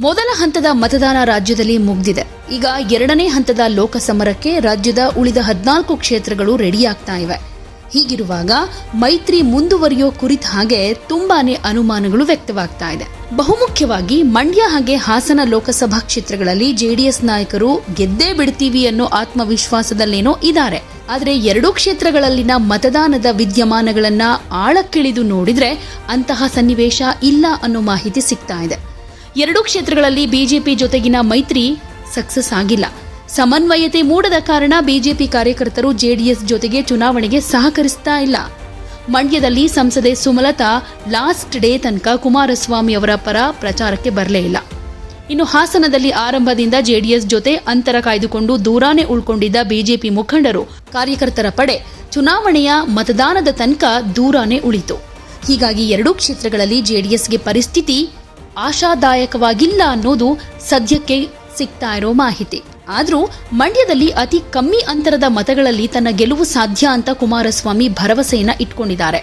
ಮೊದಲ ಹಂತದ ಮತದಾನ ರಾಜ್ಯದಲ್ಲಿ ಮುಗ್ದಿದೆ. ಈಗ ಎರಡನೇ ಹಂತದ ಲೋಕಸಮರಕ್ಕೆ ರಾಜ್ಯದ ಉಳಿದ ಹದಿನಾಲ್ಕು ಕ್ಷೇತ್ರಗಳು ರೆಡಿಯಾಗ್ತಾ ಇವೆ. ಹೀಗಿರುವಾಗ ಮೈತ್ರಿ ಮುಂದುವರಿಯೋ ಕುರಿತ ಹಾಗೆ ತುಂಬಾನೇ ಅನುಮಾನಗಳು ವ್ಯಕ್ತವಾಗ್ತಾ ಇದೆ. ಬಹುಮುಖ್ಯವಾಗಿ ಮಂಡ್ಯ ಹಾಗೆ ಹಾಸನ ಲೋಕಸಭಾ ಕ್ಷೇತ್ರಗಳಲ್ಲಿ ಜೆಡಿಎಸ್ ನಾಯಕರು ಗೆದ್ದೇ ಬಿಡ್ತೀವಿ ಅನ್ನೋ ಆತ್ಮವಿಶ್ವಾಸದಲ್ಲೇನೋ ಇದ್ದಾರೆ. ಆದರೆ ಎರಡೂ ಕ್ಷೇತ್ರಗಳಲ್ಲಿನ ಮತದಾನದ ವಿದ್ಯಮಾನಗಳನ್ನ ಆಳಕ್ಕಿಳಿದು ನೋಡಿದ್ರೆ ಅಂತಹ ಸನ್ನಿವೇಶ ಇಲ್ಲ ಅನ್ನೋ ಮಾಹಿತಿ ಸಿಗ್ತಾ ಇದೆ. ಎರಡೂ ಕ್ಷೇತ್ರಗಳಲ್ಲಿ ಬಿಜೆಪಿ ಜೊತೆಗಿನ ಮೈತ್ರಿ ಸಕ್ಸಸ್ ಆಗಿಲ್ಲ. ಸಮನ್ವಯತೆ ಮೂಡದ ಕಾರಣ ಬಿಜೆಪಿ ಕಾರ್ಯಕರ್ತರು ಜೆಡಿಎಸ್ ಜೊತೆಗೆ ಚುನಾವಣೆಗೆ ಸಹಕರಿಸ್ತಾ ಇಲ್ಲ. ಮಂಡ್ಯದಲ್ಲಿ ಸಂಸದೆ ಸುಮಲತಾ ಲಾಸ್ಟ್ ಡೇ ತನಕ ಕುಮಾರಸ್ವಾಮಿ ಅವರ ಪರ ಪ್ರಚಾರಕ್ಕೆ ಬರಲೇ ಇಲ್ಲ. ಇನ್ನು ಹಾಸನದಲ್ಲಿ ಆರಂಭದಿಂದ ಜೆಡಿಎಸ್ ಜೊತೆ ಅಂತರ ಕಾಯ್ದುಕೊಂಡು ದೂರಾನೇ ಉಳ್ಕೊಂಡಿದ್ದ ಬಿಜೆಪಿ ಮುಖಂಡರು, ಕಾರ್ಯಕರ್ತರ ಪಡೆ ಚುನಾವಣೆಯ ಮತದಾನದ ತನಕ ದೂರಾನೇ ಉಳಿತು. ಹೀಗಾಗಿ ಎರಡೂ ಕ್ಷೇತ್ರಗಳಲ್ಲಿ ಜೆಡಿಎಸ್ಗೆ ಪರಿಸ್ಥಿತಿ ಆಶಾದಾಯಕವಾಗಿಲ್ಲ ಅನ್ನೋದು ಸದ್ಯಕ್ಕೆ ಸಿಗ್ತಾ ಇರೋ ಮಾಹಿತಿ. ಆದರೂ ಮಂಡ್ಯದಲ್ಲಿ ಅತಿ ಕಮ್ಮಿ ಅಂತರದ ಮತಗಳಲ್ಲಿ ತನ್ನ ಗೆಲುವು ಸಾಧ್ಯ ಅಂತ ಕುಮಾರಸ್ವಾಮಿ ಭರವಸೆಯನ್ನ ಇಟ್ಕೊಂಡಿದ್ದಾರೆ.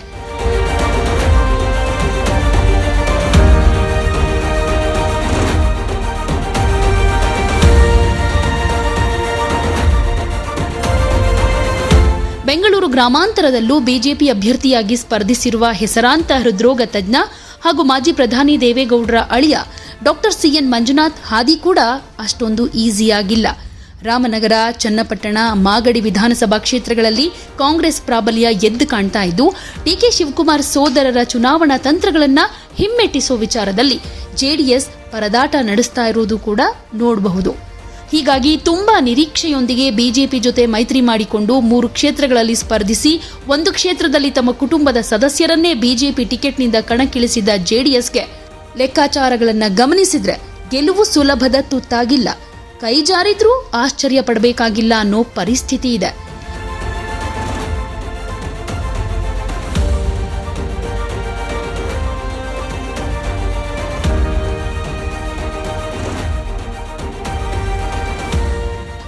ಬೆಂಗಳೂರು ಗ್ರಾಮಾಂತರದಲ್ಲೂ ಬಿಜೆಪಿ ಅಭ್ಯರ್ಥಿಯಾಗಿ ಸ್ಪರ್ಧಿಸಿರುವ ಹೆಸರಾಂತ ಹೃದ್ರೋಗ ತಜ್ಞ ಹಾಗೂ ಮಾಜಿ ಪ್ರಧಾನಿ ದೇವೇಗೌಡರ ಅಳಿಯ ಡಾಕ್ಟರ್ ಸಿಎನ್ ಮಂಜುನಾಥ್ ಹಾದಿ ಕೂಡ ಅಷ್ಟೊಂದು ಈಸಿಯಾಗಿಲ್ಲ. ರಾಮನಗರ, ಚನ್ನಪಟ್ಟಣ, ಮಾಗಡಿ ವಿಧಾನಸಭಾ ಕ್ಷೇತ್ರಗಳಲ್ಲಿ ಕಾಂಗ್ರೆಸ್ ಪ್ರಾಬಲ್ಯ ಎದ್ದು ಕಾಣ್ತಾ ಇದ್ದು ಡಿಕೆ ಶಿವಕುಮಾರ್ ಸೋದರರ ಚುನಾವಣಾ ತಂತ್ರಗಳನ್ನು ಹಿಮ್ಮೆಟ್ಟಿಸುವ ವಿಚಾರದಲ್ಲಿ ಜೆಡಿಎಸ್ ಪರದಾಟ ನಡೆಸ್ತಾ ಇರುವುದು ಕೂಡ ನೋಡಬಹುದು. ಹೀಗಾಗಿ ತುಂಬಾ ನಿರೀಕ್ಷೆಯೊಂದಿಗೆ ಬಿಜೆಪಿ ಜೊತೆ ಮೈತ್ರಿ ಮಾಡಿಕೊಂಡು ಮೂರು ಕ್ಷೇತ್ರಗಳಲ್ಲಿ ಸ್ಪರ್ಧಿಸಿ, ಒಂದು ಕ್ಷೇತ್ರದಲ್ಲಿ ತಮ್ಮ ಕುಟುಂಬದ ಸದಸ್ಯರನ್ನೇ ಬಿಜೆಪಿ ಟಿಕೆಟ್ನಿಂದ ಕಣಕ್ಕಿಳಿಸಿದ್ದ ಜೆಡಿಎಸ್ಗೆ ಲೆಕ್ಕಾಚಾರಗಳನ್ನು ಗಮನಿಸಿದ್ರೆ ಗೆಲುವು ಸುಲಭದ ತುತ್ತಾಗಿಲ್ಲ. ಕೈ ಜಾರಿದ್ರೂ ಆಶ್ಚರ್ಯ ಪಡಬೇಕಾಗಿಲ್ಲ ಅನ್ನೋ ಪರಿಸ್ಥಿತಿ ಇದೆ.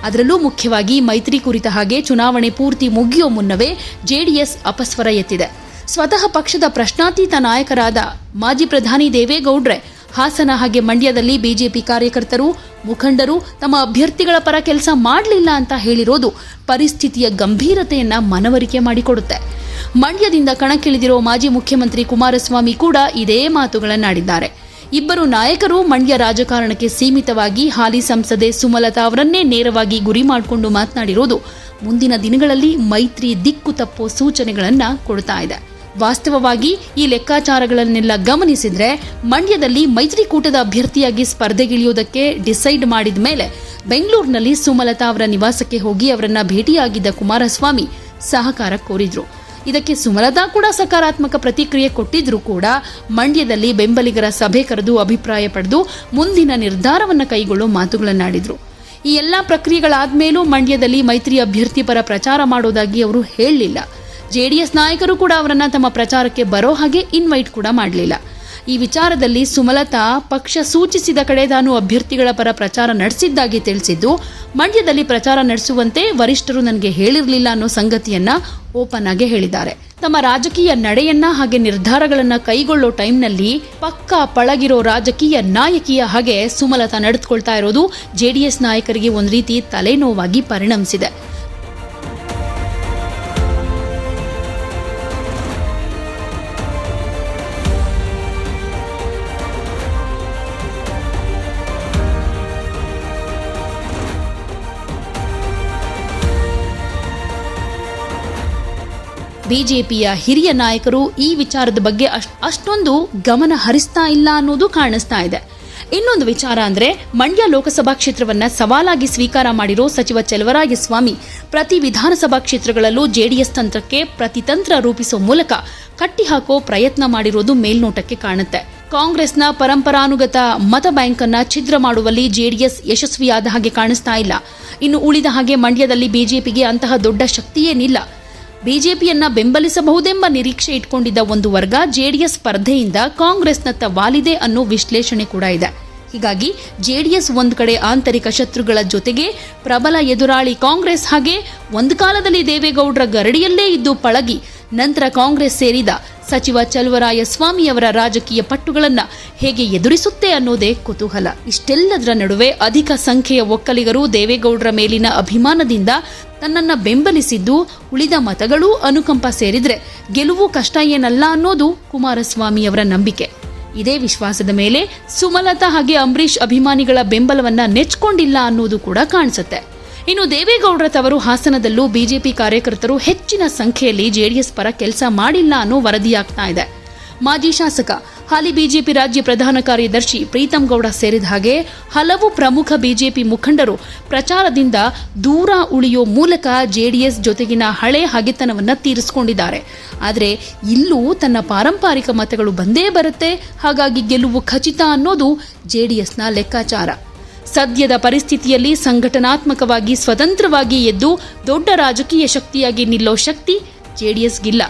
ಅದರಲ್ಲೂ ಮುಖ್ಯವಾಗಿ ಮೈತ್ರಿ ಕುರಿತ ಹಾಗೆ ಚುನಾವಣೆ ಪೂರ್ತಿ ಮುಗಿಯೋ ಮುನ್ನವೇ ಜೆಡಿಎಸ್ ಅಪಸ್ವರ ಎತ್ತಿದೆ. ಸ್ವತಃ ಪಕ್ಷದ ಪ್ರಶ್ನಾತೀತ ನಾಯಕರಾದ ಮಾಜಿ ಪ್ರಧಾನಿ ದೇವೇಗೌಡ್ರೆ ಹಾಸನ ಹಾಗೆ ಮಂಡ್ಯದಲ್ಲಿ ಬಿಜೆಪಿ ಕಾರ್ಯಕರ್ತರು, ಮುಖಂಡರು ತಮ್ಮ ಅಭ್ಯರ್ಥಿಗಳ ಪರ ಕೆಲಸ ಮಾಡಲಿಲ್ಲ ಅಂತ ಹೇಳಿರೋದು ಪರಿಸ್ಥಿತಿಯ ಗಂಭೀರತೆಯನ್ನ ಮನವರಿಕೆ ಮಾಡಿಕೊಡುತ್ತೆ. ಮಂಡ್ಯದಿಂದ ಕಣಕ್ಕಿಳಿದಿರೋ ಮಾಜಿ ಮುಖ್ಯಮಂತ್ರಿ ಕುಮಾರಸ್ವಾಮಿ ಕೂಡ ಇದೇ ಮಾತುಗಳನ್ನಾಡಿದ್ದಾರೆ. ಇಬ್ಬರು ನಾಯಕರು ಮಂಡ್ಯ ರಾಜಕಾರಣಕ್ಕೆ ಸೀಮಿತವಾಗಿ ಹಾಲಿ ಸಂಸದೆ ಸುಮಲತಾ ಅವರನ್ನೇ ನೇರವಾಗಿ ಗುರಿ ಮಾಡಿಕೊಂಡು ಮಾತನಾಡಿರೋದು. ಮುಂದಿನ ದಿನಗಳಲ್ಲಿ ಮೈತ್ರಿ ದಿಕ್ಕು ತಪ್ಪೋ ಸೂಚನೆಗಳನ್ನು ಕೊಡ್ತಾ ಇದೆ. ವಾಸ್ತವವಾಗಿ ಈ ಲೆಕ್ಕಾಚಾರಗಳನ್ನೆಲ್ಲ ಗಮನಿಸಿದ್ರೆ ಮಂಡ್ಯದಲ್ಲಿ ಮೈತ್ರಿಕೂಟದ ಅಭ್ಯರ್ಥಿಯಾಗಿ ಸ್ಪರ್ಧೆಗಿಳಿಯೋದಕ್ಕೆ ಡಿಸೈಡ್ ಮಾಡಿದ ಮೇಲೆ ಬೆಂಗಳೂರಿನಲ್ಲಿ ಸುಮಲತಾ ಅವರ ನಿವಾಸಕ್ಕೆ ಹೋಗಿ ಅವರನ್ನ ಭೇಟಿಯಾಗಿದ್ದ ಕುಮಾರಸ್ವಾಮಿ ಸಹಕಾರ ಕೋರಿದ್ರು. ಇದಕ್ಕೆ ಸುಮಲತಾ ಕೂಡ ಸಕಾರಾತ್ಮಕ ಪ್ರತಿಕ್ರಿಯೆ ಕೊಟ್ಟಿದ್ರೂ ಕೂಡ ಮಂಡ್ಯದಲ್ಲಿ ಬೆಂಬಲಿಗರ ಸಭೆ ಕರೆದು ಅಭಿಪ್ರಾಯ ಪಡೆದು ಮುಂದಿನ ನಿರ್ಧಾರವನ್ನು ಕೈಗೊಳ್ಳುವ ಮಾತುಗಳನ್ನಾಡಿದರು. ಈ ಎಲ್ಲ ಪ್ರಕ್ರಿಯೆಗಳಾದ ಮೇಲೂ ಮಂಡ್ಯದಲ್ಲಿ ಮೈತ್ರಿ ಅಭ್ಯರ್ಥಿ ಪರ ಪ್ರಚಾರ ಮಾಡೋದಾಗಿ ಅವರು ಹೇಳಲಿಲ್ಲ. ಜೆಡಿಎಸ್ ನಾಯಕರು ಕೂಡ ಅವರನ್ನು ತಮ್ಮ ಪ್ರಚಾರಕ್ಕೆ ಬರೋ ಹಾಗೆ ಇನ್ವೈಟ್ ಕೂಡ ಮಾಡಲಿಲ್ಲ. ಈ ವಿಚಾರದಲ್ಲಿ ಸುಮಲತಾ ಪಕ್ಷ ಸೂಚಿಸಿದ ಕಡೆ ತಾನು ಅಭ್ಯರ್ಥಿಗಳ ಪರ ಪ್ರಚಾರ ನಡೆಸಿದ್ದಾಗಿ ತಿಳಿಸಿದ್ದು, ಮಂಡ್ಯದಲ್ಲಿ ಪ್ರಚಾರ ನಡೆಸುವಂತೆ ವರಿಷ್ಠರು ನನಗೆ ಹೇಳಿರಲಿಲ್ಲ ಅನ್ನೋ ಸಂಗತಿಯನ್ನ ಓಪನ್ ಆಗಿ ಹೇಳಿದ್ದಾರೆ. ತಮ್ಮ ರಾಜಕೀಯ ನಡೆಯನ್ನ ಹಾಗೆ ನಿರ್ಧಾರಗಳನ್ನ ಕೈಗೊಳ್ಳೋ ಟೈಮ್ನಲ್ಲಿ ಪಕ್ಕಾ ಪಳಗಿರೋ ರಾಜಕೀಯ ನಾಯಕಿಯ ಹಾಗೆ ಸುಮಲತಾ ನಡೆದುಕೊಳ್ತಾ ಇರೋದು ಜೆಡಿಎಸ್ ನಾಯಕರಿಗೆ ಒಂದು ರೀತಿ ತಲೆನೋವಾಗಿ ಪರಿಣಮಿಸಿದೆ. ಬಿಜೆಪಿಯ ಹಿರಿಯ ನಾಯಕರು ಈ ವಿಚಾರದ ಬಗ್ಗೆ ಅಷ್ಟ್- ಅಷ್ಟೊಂದು ಗಮನ ಹರಿಸ್ತಾ ಇಲ್ಲ ಅನ್ನೋದು ಕಾಣಿಸ್ತಾ ಇದೆ. ಇನ್ನೊಂದು ವಿಚಾರ ಅಂದ್ರೆ, ಮಂಡ್ಯ ಲೋಕಸಭಾ ಕ್ಷೇತ್ರವನ್ನ ಸವಾಲಾಗಿ ಸ್ವೀಕಾರ ಮಾಡಿರೋ ಸಚಿವ ಸ್ವಾಮಿ ಪ್ರತಿ ವಿಧಾನಸಭಾ ಕ್ಷೇತ್ರಗಳಲ್ಲೂ ಜೆಡಿಎಸ್ ತಂತ್ರಕ್ಕೆ ಪ್ರತಿತಂತ್ರ ರೂಪಿಸುವ ಮೂಲಕ ಕಟ್ಟಿಹಾಕೋ ಪ್ರಯತ್ನ ಮಾಡಿರೋದು ಮೇಲ್ನೋಟಕ್ಕೆ ಕಾಣುತ್ತೆ. ಕಾಂಗ್ರೆಸ್ನ ಪರಂಪರಾನುಗತ ಮತ ಬ್ಯಾಂಕ್ ಅನ್ನ ಛಿದ್ರ ಮಾಡುವಲ್ಲಿ ಜೆಡಿಎಸ್ ಯಶಸ್ವಿಯಾದ ಹಾಗೆ ಕಾಣಿಸ್ತಾ ಇಲ್ಲ. ಇನ್ನು ಉಳಿದ ಹಾಗೆ ಮಂಡ್ಯದಲ್ಲಿ ಬಿಜೆಪಿಗೆ ಅಂತಹ ದೊಡ್ಡ ಶಕ್ತಿಯೇನಿಲ್ಲ. ಬಿಜೆಪಿಯನ್ನ ಬೆಂಬಲಿಸಬಹುದೆಂಬ ನಿರೀಕ್ಷೆ ಇಟ್ಕೊಂಡಿದ್ದ ಒಂದು ವರ್ಗ ಜೆಡಿಎಸ್ ಸ್ಪರ್ಧೆಯಿಂದ ಕಾಂಗ್ರೆಸ್ನತ್ತ ವಾಲಿದೆ ಅನ್ನೋ ವಿಶ್ಲೇಷಣೆ ಕೂಡ ಇದೆ. ಹೀಗಾಗಿ ಜೆಡಿಎಸ್ ಒಂದು ಕಡೆ ಆಂತರಿಕ ಶತ್ರುಗಳ ಜೊತೆಗೆ ಪ್ರಬಲ ಎದುರಾಳಿ ಕಾಂಗ್ರೆಸ್ ಹಾಗೆ ಒಂದು ಕಾಲದಲ್ಲಿ ದೇವೇಗೌಡರ ಗರಡಿಯಲ್ಲೇ ಇದ್ದು ಪಳಗಿ. ನಂತರ ಕಾಂಗ್ರೆಸ್ ಸೇರಿದ ಸಚಿವ ಚಲುವರಾಯ ಸ್ವಾಮಿಯವರ ರಾಜಕೀಯ ಪಟ್ಟುಗಳನ್ನು ಹೇಗೆ ಎದುರಿಸುತ್ತೆ ಅನ್ನೋದೇ ಕುತೂಹಲ. ಇಷ್ಟೆಲ್ಲದರ ನಡುವೆ ಅಧಿಕ ಸಂಖ್ಯೆಯ ಒಕ್ಕಲಿಗರು ದೇವೇಗೌಡರ ಮೇಲಿನ ಅಭಿಮಾನದಿಂದ ತನ್ನನ್ನು ಬೆಂಬಲಿಸಿದ್ದು ಉಳಿದ ಮತಗಳೂ ಅನುಕಂಪ ಸೇರಿದರೆ ಗೆಲುವು ಕಷ್ಟ ಏನಲ್ಲ ಅನ್ನೋದು ಕುಮಾರಸ್ವಾಮಿಯವರ ನಂಬಿಕೆ. ಇದೇ ವಿಶ್ವಾಸದ ಮೇಲೆ ಸುಮಲತಾ ಹಾಗೆ ಅಂಬರೀಷ್ ಅಭಿಮಾನಿಗಳ ಬೆಂಬಲವನ್ನ ನೆಚ್ಕೊಂಡಿಲ್ಲ ಅನ್ನೋದು ಕೂಡ ಕಾಣಿಸುತ್ತೆ. ಇನ್ನು ದೇವೇಗೌಡರ ತವರು ಹಾಸನದಲ್ಲೂ ಬಿಜೆಪಿ ಕಾರ್ಯಕರ್ತರು ಹೆಚ್ಚಿನ ಸಂಖ್ಯೆಯಲ್ಲಿ ಜೆಡಿಎಸ್ ಪರ ಕೆಲಸ ಮಾಡಿಲ್ಲ ಅನ್ನೋ ವರದಿಯಾಗ್ತಾ ಇದೆ. ಮಾಜಿ ಶಾಸಕ, ಹಾಲಿ ಬಿಜೆಪಿ ರಾಜ್ಯ ಪ್ರಧಾನ ಕಾರ್ಯದರ್ಶಿ ಪ್ರೀತಂ ಗೌಡ ಸೇರಿದ ಹಾಗೆ ಹಲವು ಪ್ರಮುಖ ಬಿಜೆಪಿ ಮುಖಂಡರು ಪ್ರಚಾರದಿಂದ ದೂರ ಉಳಿಯೋ ಮೂಲಕ ಜೆಡಿಎಸ್ ಜೊತೆಗಿನ ಹಳೆ ಹಗೆತನವನ್ನು ತೀರಿಸಿಕೊಂಡಿದ್ದಾರೆ. ಆದರೆ ಇಲ್ಲೂ ತನ್ನ ಪಾರಂಪರಿಕ ಮತಗಳು ಬಂದೇ ಬರುತ್ತೆ, ಹಾಗಾಗಿ ಗೆಲುವು ಖಚಿತ ಅನ್ನೋದು ಜೆಡಿಎಸ್ನ ಲೆಕ್ಕಾಚಾರ. ಸದ್ಯದ ಪರಿಸ್ಥಿತಿಯಲ್ಲಿ ಸಂಘಟನಾತ್ಮಕವಾಗಿ ಸ್ವತಂತ್ರವಾಗಿ ಎದ್ದು ದೊಡ್ಡ ರಾಜಕೀಯ ಶಕ್ತಿಯಾಗಿ ನಿಲ್ಲೋ ಶಕ್ತಿ ಜೆಡಿಎಸ್ಗಿಲ್ಲ.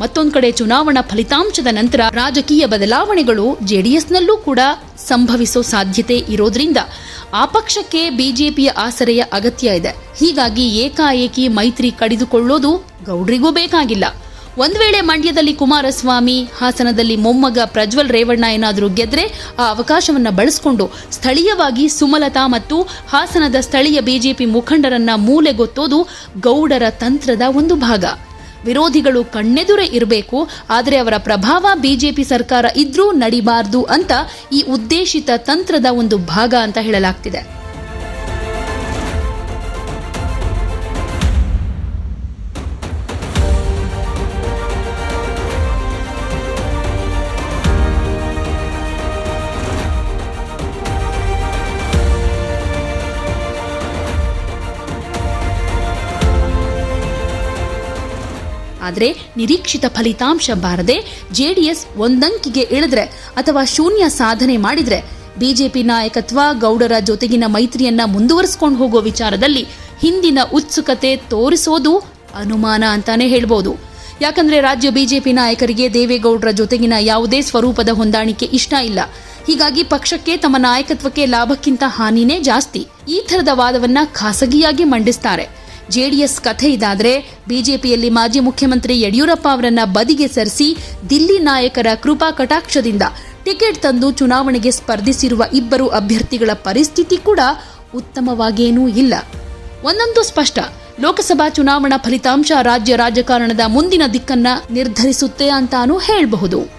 ಮತ್ತೊಂದು ಕಡೆ ಚುನಾವಣಾ ಫಲಿತಾಂಶದ ನಂತರ ರಾಜಕೀಯ ಬದಲಾವಣೆಗಳು ಜೆಡಿಎಸ್ನಲ್ಲೂ ಕೂಡ ಸಂಭವಿಸೋ ಸಾಧ್ಯತೆ ಇರೋದ್ರಿಂದ ಆ ಪಕ್ಷಕ್ಕೆ ಬಿಜೆಪಿಯ ಆಸರೆಯ ಅಗತ್ಯ ಇದೆ. ಹೀಗಾಗಿ ಏಕಾಏಕಿ ಮೈತ್ರಿ ಕಡಿದುಕೊಳ್ಳೋದು ಗೌಡ್ರಿಗೂ ಬೇಕಾಗಿಲ್ಲ. ಒಂದು ವೇಳೆ ಮಂಡ್ಯದಲ್ಲಿ ಕುಮಾರಸ್ವಾಮಿ, ಹಾಸನದಲ್ಲಿ ಮೊಮ್ಮಗ ಪ್ರಜ್ವಲ್ ರೇವಣ್ಣ ಏನಾದರೂ ಗೆದ್ರೆ ಆ ಅವಕಾಶವನ್ನ ಬಳಸಿಕೊಂಡು ಸ್ಥಳೀಯವಾಗಿ ಸುಮಲತಾ ಮತ್ತು ಹಾಸನದ ಸ್ಥಳೀಯ ಬಿಜೆಪಿ ಮುಖಂಡರನ್ನ ಮೂಲೆಗೊತ್ತೋದು ಗೌಡರ ತಂತ್ರದ ಒಂದು ಭಾಗ. ವಿರೋಧಿಗಳು ಕಣ್ಣೆದುರೇ ಇರಬೇಕು, ಆದರೆ ಅವರ ಪ್ರಭಾವ ಬಿಜೆಪಿ ಸರ್ಕಾರ ಇದ್ರೂ ನಡಿಬಾರ್ದು ಅಂತ ಈ ಉದ್ದೇಶಿತ ತಂತ್ರದ ಒಂದು ಭಾಗ ಅಂತ ಹೇಳಲಾಗ್ತಿದೆ. ಆದರೆ ನಿರೀಕ್ಷಿತ ಫಲಿತಾಂಶ ಬಾರದೆ ಜೆಡಿಎಸ್ ಒಂದಂಕಿಗೆ ಇಳಿದ್ರೆ ಅಥವಾ ಶೂನ್ಯ ಸಾಧನೆ ಮಾಡಿದ್ರೆ ಬಿಜೆಪಿ ನಾಯಕತ್ವ ಗೌಡರ ಜೊತೆಗಿನ ಮೈತ್ರಿಯನ್ನ ಮುಂದುವರಿಸಿಕೊಂಡು ಹೋಗೋ ವಿಚಾರದಲ್ಲಿ ಹಿಂದಿನ ಉತ್ಸುಕತೆ ತೋರಿಸೋದು ಅನುಮಾನ ಅಂತಾನೆ ಹೇಳ್ಬೋದು. ಯಾಕಂದ್ರೆ ರಾಜ್ಯ ಬಿಜೆಪಿ ನಾಯಕರಿಗೆ ದೇವೇಗೌಡರ ಜೊತೆಗಿನ ಯಾವುದೇ ಸ್ವರೂಪದ ಹೊಂದಾಣಿಕೆ ಇಷ್ಟ ಇಲ್ಲ. ಹೀಗಾಗಿ ಪಕ್ಷಕ್ಕೆ ತಮ್ಮ ನಾಯಕತ್ವಕ್ಕೆ ಲಾಭಕ್ಕಿಂತ ಹಾನಿನೇ ಜಾಸ್ತಿ. ಈ ಥರದ ವಾದವನ್ನ ಖಾಸಗಿಯಾಗಿ ಮಂಡಿಸ್ತಾರೆ. ಜೆಡಿಎಸ್ ಕಥೆ ಇದಾದ್ರೆ ಬಿಜೆಪಿಯಲ್ಲಿ ಮಾಜಿ ಮುಖ್ಯಮಂತ್ರಿ ಯಡಿಯೂರಪ್ಪ ಅವರನ್ನ ಬದಿಗೆ ಸರಿಸಿ ದಿಲ್ಲಿ ನಾಯಕರ ಕೃಪಾ ಕಟಾಕ್ಷದಿಂದ ಟಿಕೆಟ್ ತಂದು ಚುನಾವಣೆಗೆ ಸ್ಪರ್ಧಿಸಿರುವ ಇಬ್ಬರು ಅಭ್ಯರ್ಥಿಗಳ ಪರಿಸ್ಥಿತಿ ಕೂಡ ಉತ್ತಮವಾಗೇನೂ ಇಲ್ಲ. ಒಂದಂತೂ ಸ್ಪಷ್ಟ, ಲೋಕಸಭಾ ಚುನಾವಣಾ ಫಲಿತಾಂಶ ರಾಜ್ಯ ರಾಜಕಾರಣದ ಮುಂದಿನ ದಿಕ್ಕನ್ನ ನಿರ್ಧರಿಸುತ್ತೆ ಅಂತಾನೂ ಹೇಳಬಹುದು.